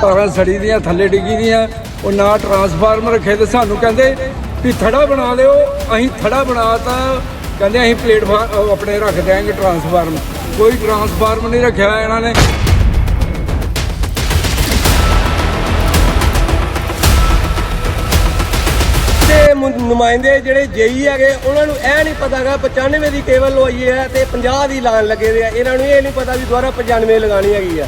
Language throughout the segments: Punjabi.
ਤਾਰਾਂ ਸੜੀ ਦੀਆਂ, ਥੱਲੇ ਡਿੱਗੀ ਦੀਆਂ, ਉਹ ਨਾ ਟਰਾਂਸਫਾਰਮਰ ਰੱਖੇ ਤੇ ਸਾਨੂੰ ਕਹਿੰਦੇ ਵੀ ਥੜਾ ਬਣਾ ਲਿਓ, ਅਸੀਂ ਥੜਾ ਬਣਾਤਾ ਕਹਿੰਦੇ ਅਸੀਂ ਪਲੇਟਫਾਰਮ ਆਪਣੇ ਰੱਖ ਦਿਆਂਗੇ ਟਰਾਂਸਫਾਰਮ ਕੋਈ ਟਰਾਂਸਫਾਰਮ ਨਹੀਂ ਰੱਖਿਆ ਇਹਨਾਂ ਨੇ। ਨੁਮਾਇੰਦੇ ਜਿਹੜੇ ਜੇਈ ਹੈਗੇ, ਉਹਨਾਂ ਨੂੰ ਇਹ ਨਹੀਂ ਪਤਾਗਾ 95 ਦੀ ਕੇਬਲ ਲਵਾਈ ਹੈ ਤੇ 50 ਦੀ ਲਾਣ ਲੱਗੇ ਦੇ ਆ। ਇਹਨਾਂ ਨੂੰ ਇਹ ਨਹੀਂ ਪਤਾ ਵੀ ਦੁਬਾਰਾ 95 ਲਗਾਣੀ ਹੈਗੀ ਆ।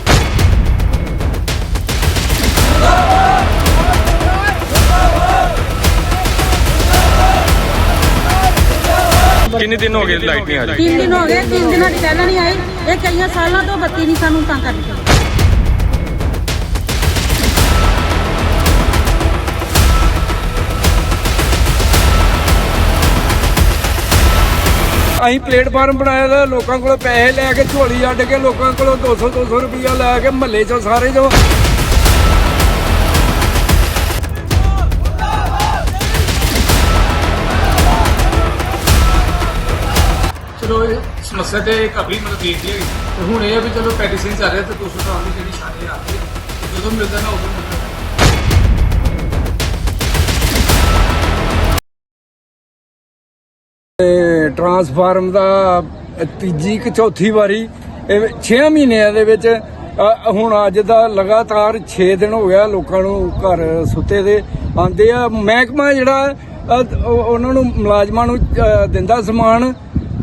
ਕਿੰਨੇ ਦਿਨ ਹੋ ਗਏ ਲਾਈਟ ਨਹੀਂ ਆ ਰਹੀ? ਤਿੰਨ ਦਿਨ ਹੋ ਗਏ ਤਿੰਨ ਦਿਨਾਂ ਦੀ ਪਹਿਲਾਂ ਨਹੀਂ ਆਈ। ਇਹ ਕਈਆਂ ਸਾਲਾਂ ਤੋਂ ਬੱਤੀ ਨਹੀਂ ਸਾਨੂੰ ਤਾਂ ਕਰਦੀ ਅਸੀਂ ਪਲੇਟਫਾਰਮ ਬਣਾਇਆ ਦਾ ਲੋਕਾਂ ਕੋਲੋਂ ਪੈਸੇ ਲੈ ਕੇ ਝੋਲੀ ਅੱਡ ਕੇ ਲੋਕਾਂ ਕੋਲੋਂ 200 200 ਰੁਪਇਆ ਲੈ ਕੇ ਮਹੱਲੇ ਚੋਂ ਸਾਰੇ ਜੋ ਸਮੱਸਿਆ ਤੇ ਕਾਫੀ ਮਤਲਬ ਦੇ ਹੈਗੀ ਤੇ ਹੁਣ ਇਹ ਆ ਵੀ ਚਲੋ ਪੈਟੀਸ਼ਨ ਚੱਲ ਰਿਹਾ ਤੇ 200 ਟਾਉਣ ਦੀ ਜਿਹੜੀ ਸ਼ਾਦੇ ਆ ਰਹੀ ਹੈ ਜਦੋਂ ਮਿਲਦਾ ਨਾ ਉਦੋਂ ਮਿਲਦਾ। ਤੇ ਟਰਾਂਸਫਾਰਮ ਦਾ ਤੀਜੀ ਕਿ ਚੌਥੀ ਵਾਰੀ 6 ਮਹੀਨਿਆਂ ਦੇ ਵਿੱਚ ਅ, ਹੁਣ ਅੱਜ ਦਾ ਲਗਾਤਾਰ 6 ਦਿਨ ਹੋ ਗਿਆ ਲੋਕਾਂ ਨੂੰ ਘਰ ਸੁੱਤੇ ਦੇ। ਆਂਦੇ ਆ ਮਹਿਕਮਾ ਜਿਹੜਾ ਅ, ਉਹ- ਉਹਨਾਂ ਨੂੰ ਮੁਲਾਜ਼ਮਾਂ ਨੂੰ ਅ, ਦਿੰਦਾ ਸਮਾਨ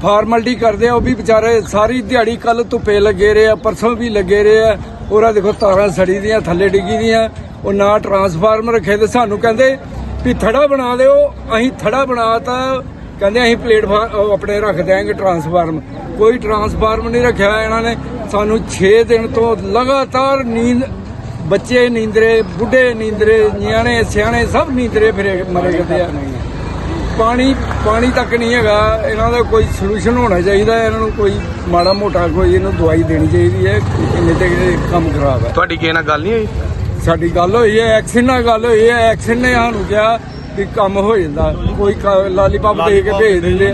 ਫਾਰਮੈਲਿਟੀ ਕਰਦੇ ਆ, ਉਹ ਵੀ ਵਿਚਾਰੇ ਸਾਰੀ ਦਿਹਾੜੀ ਕੱਲ ਧੁੱਪੇ ਲੱਗੇ ਰਹੇ ਆ, ਪਰਸੋਂ ਵੀ ਲੱਗੇ ਰਹੇ ਆ। ਉਹਰਾ ਦੇਖੋ ਤਾਰਾਂ ਸੜੀ ਦੀਆਂ, ਥੱਲੇ ਡਿੱਗੀ ਦੀਆਂ, ਉਹ ਨਾ ਟਰਾਂਸਫਾਰਮਰ ਰੱਖੇ ਤੇ ਸਾਨੂੰ ਕਹਿੰਦੇ ਵੀ ਥੜਾ ਬਣਾ ਦਿਓ ਅਸੀਂ ਥੜਾ ਬਣਾਤਾ ਕਹਿੰਦੇ ਅਸੀਂ ਪਲੇਟਫਾਰਮ ਆਪਣੇ ਰੱਖ ਦਿਆਂਗੇ ਟਰਾਂਸਫਾਰਮ ਕੋਈ ਟਰਾਂਸਫਾਰਮ ਨਹੀਂ ਰੱਖਿਆ ਇਹਨਾਂ ਨੇ। ਸਾਨੂੰ 6 ਦਿਨ ਤੋਂ ਲਗਾਤਾਰ ਨੀਂਦ, ਬੱਚੇ ਨੀਂਦਰੇ, ਬੁੱਢੇ ਨੀਂਦਰੇ, ਨਿਆਣੇ, ਸਿਆਣੇ ਸਭ ਨੀਂਦਰੇ ਫਿਰੇ ਮਰੇ ਕਰਦੇ ਆ। ਪਾਣੀ ਪਾਣੀ ਤੱਕ ਨਹੀਂ ਹੈਗਾ। ਇਹਨਾਂ ਦਾ ਕੋਈ ਸੋਲੂਸ਼ਨ ਹੋਣਾ ਚਾਹੀਦਾ ਹੈ, ਇਹਨਾਂ ਨੂੰ ਕੋਈ ਮਾੜਾ ਮੋਟਾ ਕੋਈ ਇਹਨੂੰ ਦਵਾਈ ਦੇਣੀ ਚਾਹੀਦੀ ਹੈ ਇੰਨੇ ਤੇ ਇਹ ਕੰਮ ਖਰਾਬ ਹੈ। ਤੁਹਾਡੀ ਕਿਸੇ ਨਾਲ ਗੱਲ ਨਹੀਂ ਹੋਈ? ਸਾਡੀ ਗੱਲ ਹੋਈ ਹੈ। ਐਕਸ਼ਨ ਨਾਲ ਗੱਲ ਹੋਈ ਹੈ। ਐਕਸ਼ਨ ਨੇ ਸਾਨੂੰ ਕਿਹਾ ਕਿ ਕੰਮ ਹੋ ਜਾਂਦਾ। ਕੋਈ ਲਾਲੀਪਾਪ ਦੇ ਕੇ ਭੇਜ ਦਿੰਦੇ।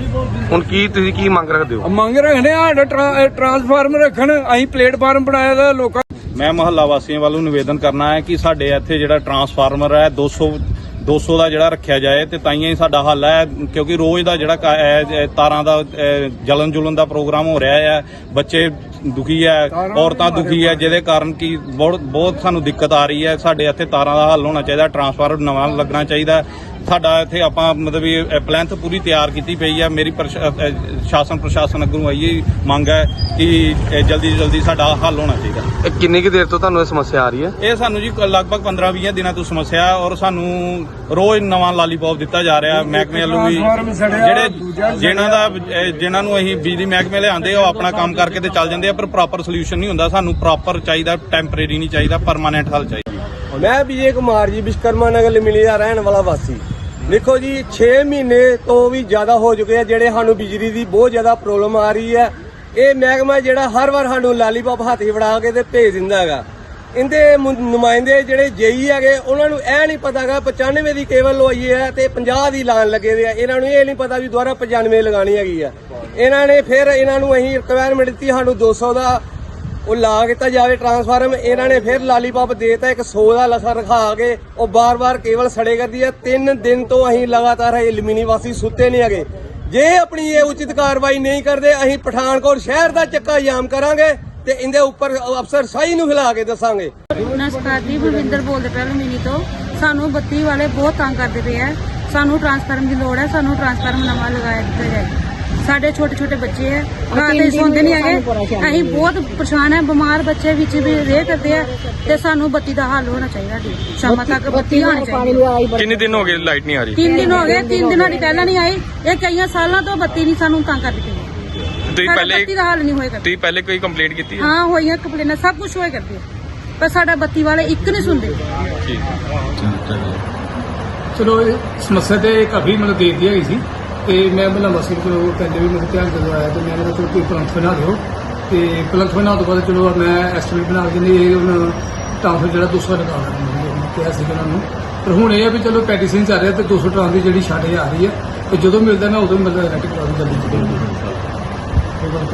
ਹੁਣ ਕੀ ਤੁਸੀਂ ਕੀ ਮੰਗ ਰੱਖਦੇ ਹੋ? ਮੰਗ ਰੱਖਣੇ ਆ ਸਾਡਾ ਟਰਾ- ਟਰਾਂਸਫਾਰਮਰ ਰੱਖਣ। ਅਸੀਂ ਪਲੇਟਫਾਰਮ ਬਣਾਇਆ ਦਾ ਲੋਕਾਂ ਮੈਂ ਮਹੱਲਾ ਵਾਸੀਆਂ ਵੱਲੋਂ ਨਿਵੇਦਨ ਕਰਨਾ ਹੈ ਕਿ ਸਾਡੇ ਇੱਥੇ ਜਿਹੜਾ ਟਰਾਂਸਫਾਰਮਰ ਹੈ 200 200 ਦਾ ਜਿਹੜਾ ਰੱਖਿਆ ਜਾਏ ਤੇ ਤਾਈਆਂ ਹੀ ਸਾਡਾ ਹੱਲ ਹੈ ਕਿਉਂਕਿ ਰੋਜ਼ ਦਾ ਜਿਹੜਾ ਤਾਰਾਂ ਦਾ ਜਲਨ ਜੁਲਨ ਦਾ ਪ੍ਰੋਗਰਾਮ ਹੋ ਰਿਹਾ ਹੈ ਬੱਚੇ ਦੁਖੀ ਹੈ ਔਰਤਾਂ ਦੁਖੀ ਹੈ ਜਿਹਦੇ ਕਾਰਨ ਕੀ ਬਹੁਤ ਬਹੁਤ ਸਾਨੂੰ ਦਿੱਕਤ ਆ ਰਹੀ ਹੈ। ਸਾਡੇ ਇੱਥੇ ਤਾਰਾਂ ਦਾ ਹੱਲ ਹੋਣਾ ਚਾਹੀਦਾ ਟਰਾਂਸਫਾਰਮਰ ਨਵਾਂ ਲੱਗਣਾ ਚਾਹੀਦਾ। ਸਾਡਾ ਇੱਥੇ ਆਪਾਂ ਮਤਲਬ ਇਹ ਪਲੈਨਥ ਪੂਰੀ ਤਿਆਰ ਕੀਤੀ ਪਈ ਹੈ ਮੇਰੀ ਸ਼ਾਸਨ ਪ੍ਰਸ਼ਾਸਨ ਅੱਗੋਂ ਆਈ ਇਹ ਮੰਗ ਹੈ ਕਿ ਜਲਦੀ ਤੋਂ ਜਲਦੀ ਸਾਡਾ ਹੱਲ ਹੋਣਾ ਚਾਹੀਦਾ। ਇਹ ਕਿੰਨੀ ਕੁ ਦੇਰ ਤੋਂ ਤੁਹਾਨੂੰ ਇਹ ਸਮੱਸਿਆ ਆ ਰਹੀ ਹੈ? ਇਹ ਸਾਨੂੰ ਜੀ ਲਗਭਗ 15-20 ਦਿਨਾਂ ਤੋਂ ਸਮੱਸਿਆ ਹੈ ਔਰ ਸਾਨੂੰ ਰੋਜ਼ ਨਵਾਂ ਲਾਲੀਪੌਪ ਦਿੱਤਾ ਜਾ ਰਿਹਾ। ਮਹਿਕਮੇ ਵੱਲੋਂ ਵੀ ਜਿਹੜੇ ਜਿਨ੍ਹਾਂ ਦਾ ਜਿਨ੍ਹਾਂ ਨੂੰ ਅਸੀਂ ਬਿਜਲੀ ਮਹਿਕਮੇ ਲਿਆਂਦੇ ਆ, ਉਹ ਆਪਣਾ ਕੰਮ ਕਰਕੇ ਤੇ ਚੱਲ ਜਾਂਦੇ ਆ ਪਰ ਪ੍ਰੋਪਰ ਸੋਲੂਸ਼ਨ ਨਹੀਂ ਹੁੰਦਾ। ਸਾਨੂੰ ਪ੍ਰੋਪਰ ਚਾਹੀਦਾ ਟੈਂਪਰੇਰੀ ਨਹੀਂ ਚਾਹੀਦਾ ਪਰਮਾਨੈਂਟ ਹੱਲ ਚਾਹੀਦਾ। ਮੈਂ ਵਿਜੇ ਕੁਮਾਰ ਜੀ ਵਿਸ਼ਕਰਮਾ ਨਗਰ ਲਿਮਿਲੀ ਦਾ ਰਹਿਣ ਵਾਲਾ ਵਾਸੀ। ਦੇਖੋ ਜੀ 6 ਮਹੀਨੇ ਤੋਂ ਵੀ ਜ਼ਿਆਦਾ ਹੋ ਚੁੱਕੇ ਆ, ਜਿਹੜੇ ਸਾਨੂੰ ਬਿਜਲੀ ਦੀ ਬਹੁਤ ਜ਼ਿਆਦਾ ਪ੍ਰੋਬਲਮ ਆ ਰਹੀ ਹੈ ਇਹ ਮਹਿਕਮਾ ਜਿਹੜਾ ਹਰ ਵਾਰ ਸਾਨੂੰ ਲਾਲੀਪੌਪ ਹੱਥੀ ਫੜਾ ਕੇ ਤੇ ਭੇਜ ਦਿੰਦਾ ਹੈਗਾ। ਇਹਦੇ ਨੁਮਾਇੰਦੇ ਜਿਹੜੇ ਜੇਈ ਹੈਗੇ, ਉਹਨਾਂ ਨੂੰ ਇਹ ਨਹੀਂ ਪਤਾਗਾ 95 ਦੀ ਕੇਬਲ ਲਵਾਈ ਹੈ ਤੇ 50 ਦੀ ਲਾਣ ਲੱਗੇ ਦੇ ਆ। ਇਹਨਾਂ ਨੂੰ ਇਹ ਨਹੀਂ ਪਤਾ ਵੀ ਦੁਬਾਰਾ 95 ਲਗਾਣੀ ਹੈਗੀ ਆ। ਇਹਨਾਂ ਨੇ ਫਿਰ ਇਹਨਾਂ ਨੂੰ ਅਸੀਂ ਰਿਕੁਆਇਰਮੈਂਟ ਦਿੱਤੀ, ਸਾਨੂੰ 200 ਦਾ ਉਹ ਲਾ ਕੀਤਾ ਜਾਵੇ ਟਰਾਂਸਫਾਰਮ ਇਹਨਾਂ ਨੇ ਫਿਰ ਲਾਲੀਪਾਪ ਦੇਤਾ, ਇੱਕ 100 ਦਾ ਲਸਾ ਰਖਾ ਕੇ, ਉਹ ਬਾਰ-ਬਾਰ ਕੇਵਲ ਸੜੇ ਕਰਦੀ ਹੈ। ਤਿੰਨ ਦਿਨ ਤੋਂ ਅਸੀਂ ਲਗਾਤਾਰ ਇਹ ਵਾਸੀ ਸੁੱਤੇ ਨਹੀਂ ਹੈਗੇ। ਜੇ ਆਪਣੀ ਇਹ ਉਚਿਤ ਕਾਰਵਾਈ ਨਹੀਂ ਕਰਦੇ, ਅਸੀਂ ਪਠਾਨਕੋਟ ਸ਼ਹਿਰ ਦਾ ਚੱਕਾ ਜਾਮ ਕਰਾਂਗੇ ਤੇ ਇਹਦੇ ਉੱਪਰ ਅਫਸਰ ਸਾਈ ਨੂੰ ਹਿਲਾ ਕੇ ਦੱਸਾਂਗੇ। ਨਮਸਕਾਰ ਜੀ ਬੋਲਦੇ ਪਏ ਮਿਨੀ ਤੋਂ। ਸਾਨੂੰ ਬੱਤੀ ਵਾਲੇ ਬਹੁਤ ਤੰਗ ਕਰਦੇ ਪਏ ਆ। ਸਾਨੂੰ ਟਰਾਂਸਫਾਰਮ ਦੀ ਲੋੜ ਹੈ, ਸਾਨੂੰ ਟਰਾਂਸਫਾਰਮ ਨਵਾਂ ਲਗਾਇਆ ਦਿੱਤਾ ਜਾਏ। ਸਾਡੇ ਛੋਟੇ ਛੋਟੇ ਬੱਚੇ ਹੈ ਰਾਤ ਦੇ ਸੌਂਦੇ ਨਹੀਂ ਹੈਗੇ। ਅਸੀਂ ਬਹੁਤ ਪਰੇਸ਼ਾਨ ਹੈ ਬਿਮਾਰ ਬੱਚੇ ਵਿੱਚ ਵੀ ਰਹਿ ਕਰਦੇ ਆ ਤੇ ਸਾਨੂੰ ਬੱਤੀ ਦਾ ਹੱਲ ਹੋਣਾ ਚਾਹੀਦਾ ਜੀ। ਸ਼ਾਮਾਂ ਤੱਕ ਬੱਤੀ ਆਣੀ ਚਾਹੀਦੀ। ਕਿੰਨੇ ਦਿਨ ਹੋ ਗਏ ਲਾਈਟ ਨਹੀਂ ਆ ਰਹੀ? ਤਿੰਨ ਦਿਨ ਹੋ ਗਏ ਤਿੰਨ ਦਿਨਾਂ ਦੀ ਪਹਿਲਾਂ ਨਹੀਂ ਆਈ ਇਹ ਕਈਆਂ ਸਾਲਾਂ ਤੋਂ ਬੱਤੀ ਨਹੀਂ ਸਾਨੂੰ ਤੰਗ ਕਰਦੀ ਪਈ। ਤੁਸੀਂ ਸਾਡਾ ਪਹਿਲੇ ਬੱਤੀ ਦਾ ਹੱਲ ਨਹੀਂ ਹੋਏਗਾ ਤੁਸੀਂ ਪਹਿਲੇ ਕੋਈ ਕੰਪਲੇਂਟ ਕੀਤੀ ਹੈ ਹਾਂ ਹੋਈਆਂ ਕੰਪਲੇਨਾਂ ਸਭ ਕੁਝ ਹੋਏ ਕਰਦੇ। ਆ। ਪਰ ਸਾਡਾ ਬੱਤੀ ਵਾਲੇ ਇੱਕ ਨਹੀਂ ਸੁਣਦੇ। ਠੀਕ। ਚਲੋ ਸਮੱਸਿਆ ਤੇ ਕਾਫੀ ਮਤਲਬ ਦੇ ਦਿੱਤੀ ਹੈਗੀ ਸੀ। ਤੇ ਮੈਂ ਮਹੱਲਾ ਵਾਸੀ ਕੋਲ ਕਹਿੰਦੇ ਵੀ ਮੈਨੂੰ ਧਿਆਨ ਆਇਆ ਤੇ ਮੈਂ ਕਿਹਾ ਕੋਈ ਪਲੰਥ ਬਣਾ ਦਿਓ ਤੇ ਪਲੰਥ ਬਣਾਉਣ ਤੋਂ ਬਾਅਦ ਚਲੋ ਮੈਂ ਐਸਟੀਮੇਟ ਬਣਾ ਕੇ ਨੇ ਇਹ ਹੁਣ ਟ੍ਰਾਂਸਫਰ ਜਿਹੜਾ 200 ਲਗਾ ਦੇਣਾ ਕਿਹਾ ਸੀ ਉਹਨਾਂ ਨੂੰ। ਪਰ ਹੁਣ ਇਹ ਆ ਵੀ ਚਲੋ ਪੈਟੀਸ਼ਨ ਚੱਲ ਰਿਹਾ ਤੇ 200 ਟਰਾਂ ਦੀ ਜਿਹੜੀ ਛਾੜੇ ਆ ਰਹੀ ਹੈ ਤੇ ਜਦੋਂ ਮਿਲਦਾ ਨਾ ਉਦੋਂ ਮਿਲਦਾ ਰੈਟ ਕਰਾ ਦਿਓ ਜਲਦੀ ਤੋਂ ਜਲਦੀ